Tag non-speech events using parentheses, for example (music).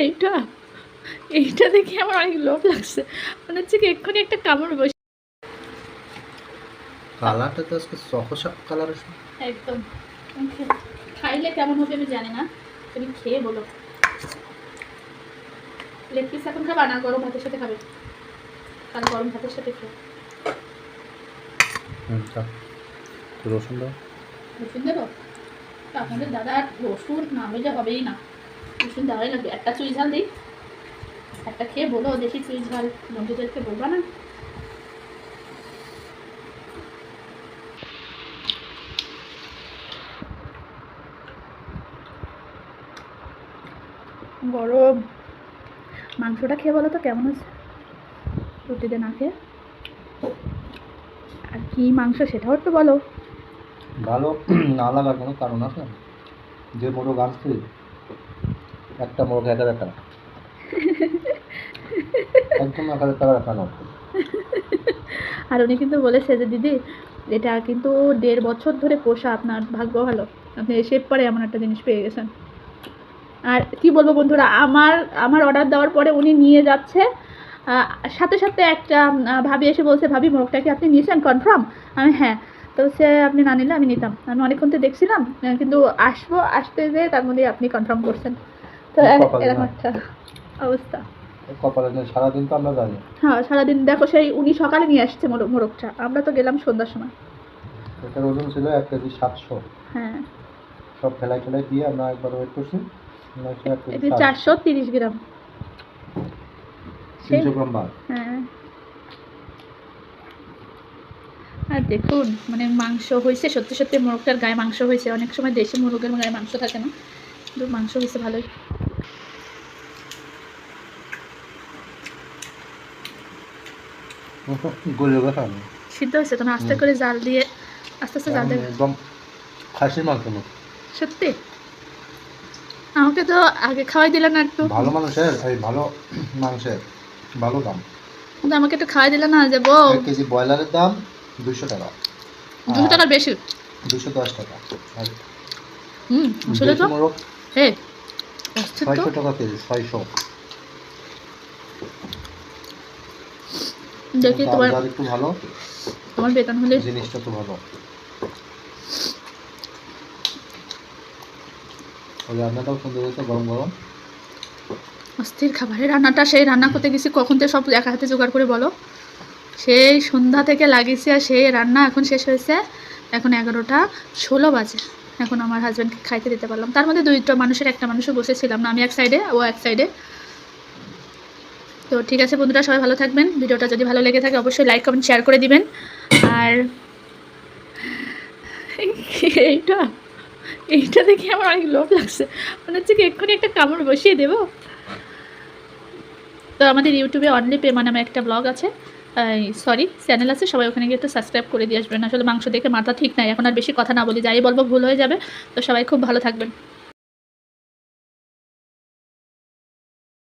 এইটা? এইটা দেখে আমার অনেক লোভ লাগছে। মনে হচ্ছে কি এক্ষুনি একটা কামড় বসে কালারটা তো আজকে সহসা কালার আছে একদম। খাইলে কেমন হবে আমি জানি না। তুমি খেয়ে বলো। লেগ পিস এখন খাবা না গরম ভাতের সাথে খাবে? কাল গরম ভাতের সাথে খেয়ে। রসুন দাও। রসুন দেবো? আপনাদের দাদা রসুন না হলে হবেই না। রসুন দেওয়াই লাগবে একটা চুই ঝাল দিই। একটা খেয়ে বলো দেখি চুই ঝাল বন্ধুদেরকে বলবা না? গরম। মাংসটা খেয়ে বলো তো কেমন আছে রুটিতে না খেয়ে? আর কি মাংস সেটাও একটু বলো। ভালো (clears throat) না লাগার কোনো কারণ আছে? যে মোরগ আনছি একটা মোরগ এক হাজার একদম এক হাজার টাকা রাখা আর উনি কিন্তু বলেছে যে, দিদি, এটা কিন্তু দেড় বছর ধরে পোষা, আপনার ভাগ্য ভালো। আপনি এসে পরে এমন একটা জিনিস পেয়ে গেছেন। আর কি বলব বন্ধুরা, আমার আমার অর্ডার দেওয়ার পরে উনি নিয়ে যাচ্ছে সাথে সাথে একটা ভাবি এসে বলছে, ভাবি, মোরগটা কি আপনি নিয়েছেন? কনফার্ম আমি হ্যাঁ। তো সে আপনি না নিলে আমি নিতাম। আমি অনেকক্ষণ তো দেখছিলাম, কিন্তু আসব, আসতে যে তার মধ্যে আপনি কনফার্ম করছেন। তো এরকম একটা অবস্থা। কপালে সারাদিন তো আমরা জানি। হ্যাঁ সারাদিন দেখো সেই উনি সকালে নিয়ে আসছে মোরগটা। আমরা তো গেলাম সন্ধ্যার সময়। এটার ওজন ছিল এক কেজি সাতশো। হ্যাঁ। সব ফেলাই ফেলাই দিয়ে আমরা একবার ওয়েট করছি। আমরা সে এক কেজি এটি চারশো তিরিশ গ্রাম। তিনশো গ্রাম বার হ্যাঁ। আর দেখুন মানে মাংস হয়েছে সত্যি সত্যি মোরগটার গায়ে মাংস হয়েছে। অনেক সময় দেশি মোরগের গায়ে মাংস থাকে না। কিন্তু মাংস হয়েছে ভালোই। গলে গেছে সিদ্ধ হয়েছে তো আস্তে করে জাল দিয়ে আস্তে আস্তে জাল একদম খাসির মাংস সত্যি? আমাকে তো আগে খাওয়াই দিলে না একটু। ভালো মানুষের এই ভালো মাংসের ভালো দাম। কিন্তু আমাকে একটু খাওয়াই দিলে না যে বউ। এক কেজি ব্রয়লারের দাম দুশো টাকা। দুশো টাকার বেশি? দুশো দশ টাকা। হুম আসলে তো দেশি মোরগ হে অস্থির তো। ছয়শো টাকা কেজি ছয়শো। দেখি তোমার একটু ভালো। তোমার বেতন হলে জিনিসটা তো ভালো। রান্নাটাও সুন্দর হয়েছে গরম গরম। অস্থির খাবারের রান্নাটা সেই রান্না করতে গেছি কখন থেকে সব একা হাতে জোগাড় করে বলো? সেই সন্ধ্যা থেকে লাগিয়েছি আর সেই রান্না এখন শেষ হয়েছে। এখন এগারোটা ষোলো বাজে। এখন আমার হাজব্যান্ডকে খাইতে দিতে পারলাম। তার মধ্যে দুইটা মানুষের একটা মানুষও বসেছিলাম না আমি এক সাইডে ও এক সাইডে তো ঠিক আছে বন্ধুরা, সবাই ভালো থাকবেন। ভিডিওটা যদি ভালো লেগে থাকে, অবশ্যই লাইক কমেন্ট শেয়ার করে দিবেন। আর এইটা এইটা দেখে আমার অনেক লোভ লাগছে। মনে হচ্ছে কি এক্ষুনি একটা কামড় বসিয়ে দেবো। তো আমাদের ইউটিউবে অনলি পেমা নামে একটা ব্লগ আছে। সরি চ্যানেল আছে, সবাই ওখানে গিয়ে একটু সাবস্ক্রাইব করে দিয়ে আসবেন। আসলে মাংস দেখে মাথা ঠিক নাই, এখন আর বেশি কথা না বলি, যাই বলব ভুল হয়ে যাবে। তো সবাই খুব ভালো থাকবেন।